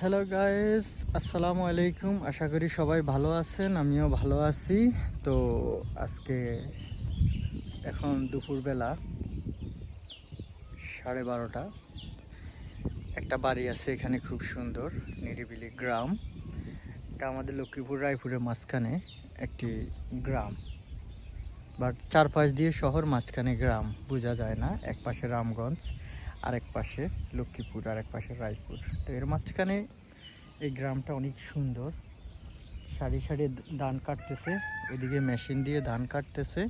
Hello guys আসসালামু আলাইকুম আশা করি সবাই ভালো আছেন আমিও ভালো আছি তো আজকে এখন দুপুরবেলা সাড়ে বারোটা। একটা বাড়ি আছে এখানে খুব সুন্দর, নিরিবিলি গ্রাম। এটা আমাদের লক্ষ্মীপুর, রায়পুরের মাঝখানে একটি গ্রাম। বাট চারপাশ দিয়ে শহর মাঝখানে গ্রাম, বোঝা যায় না। এক পাশে রামগঞ্জ। আরেক পাশে, লক্ষ্মীপুর, আরেক পাশে রায়পুর। তো এর মাঝখানে এই গ্রামটা অনেক সুন্দর। সারি সারি ধান কাটতেছে, ওইদিকে মেশিন দিয়ে ধান কাটতেছে।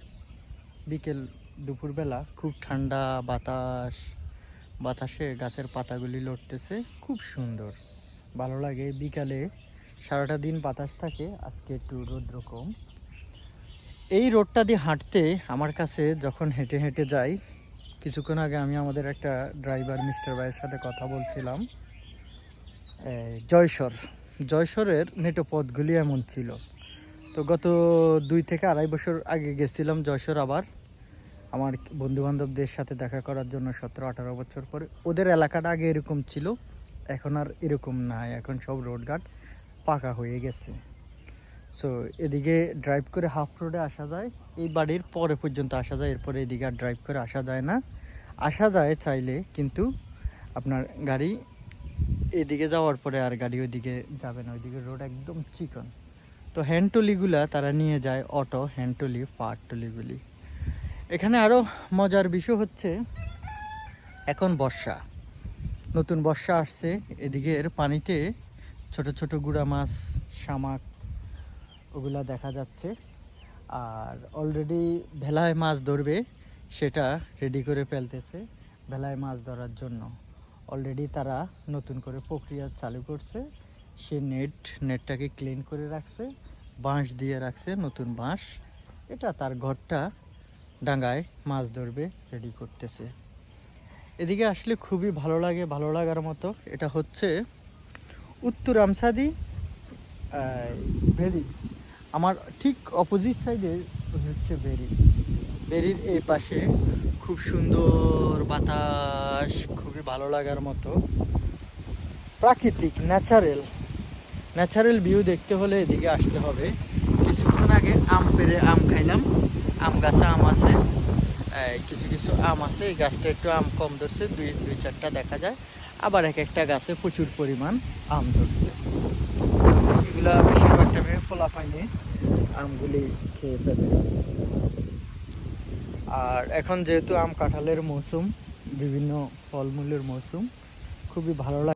বিকেল দুপুরবেলা খুব ঠান্ডা বাতাস, বাতাসে গাছের পাতাগুলি লড়তেছে, খুব সুন্দর। ভালো লাগে বিকালে, সারাটা দিন বাতাস থাকে, আজকে একটু রৌদ্র কম। এই রোডটা দিয়ে হাঁটতে আমার কাছে যখন হেঁটে হেঁটে যাই কিছুক্ষণ আগে আমি আমাদের একটা ড্রাইভার মিস্টার ভাইয়ের সাথে কথা বলছিলাম। জয়সর। জয়সরের নেটো পথগুলি এমন ছিল। তো গত দুই থেকে আড়াই বছর আগে গেছিলাম জয়সর আবার। আমার বন্ধু বান্ধবদের সাথে দেখা করার জন্য সতেরো, আঠারো বছর পরে। ওদের এলাকাটা আগে এরকম ছিল। এখন আর এরকম নাই। এখন সব রোডঘাট পাকা হয়ে গেছে। সো এদিকে ড্রাইভ করে হাফ রোডে আসা যায়। এই বাড়ির পরে পর্যন্ত আসা যায়, এরপরে এদিকে আর ড্রাইভ করে আসা যায় না। আসা যায় চাইলে, কিন্তু আপনার গাড়ি এদিকে যাওয়ার পরে আর গাড়ি ওইদিকে যাবে না, ওইদিকে রোড একদম চিকন। তো হ্যান্ড টলিগুলা তারা নিয়ে যায় অটো হ্যান্ড টলি, পাট এখানে আরও মজার বিষয় হচ্ছে, এখন বর্ষা। নতুন বর্ষা আসছে, এদিকে এর পানিতে ছোট ছোট গুড়া মাছ, শামাক ওগুলা দেখা যাচ্ছে। আর অলরেডি ভেলায় মাছ ধরবে, সেটা রেডি করে ফেলতেছে ভেলায় মাছ ধরার জন্য। অলরেডি তারা নতুন করে প্রক্রিয়া চালু করছে। সে নেট নেটটাকে ক্লিন করে রাখছে, বাঁশ দিয়ে রাখছে নতুন বাঁশ। এটা তার ঘরটা ডাঙ্গায় মাছ ধরবে রেডি করতেছে। এদিকে আসলে খুবই ভালো লাগে, ভালো লাগার মতো। এটা হচ্ছে উত্তর আমসাদি ভেরি আমার ঠিক অপোজিট সাইডে হচ্ছে বেরি বেরির এই পাশে খুব সুন্দর বাতাস, খুবই ভালো লাগার মতো। প্রাকৃতিক ন্যাচারাল ন্যাচারাল ভিউ দেখতে হলে এদিকে আসতে হবে। কিছুক্ষণ আগে আম পেরে আম খাইলাম। আম গাছে আম আছে। কিছু কিছু আম আছে। এই গাছটা একটু আম কম ধরছে, দুই দুই চারটা দেখা যায়। আবার এক একটা গাছে প্রচুর পরিমাণ আম ধরছে। এগুলো পাইনি আমগুলি খেয়ে ফেলে। আর এখন যেহেতু আম কাঁঠালের মৌসুম, বিভিন্ন ফলমূলের মৌসুম, খুবই ভালো লাগে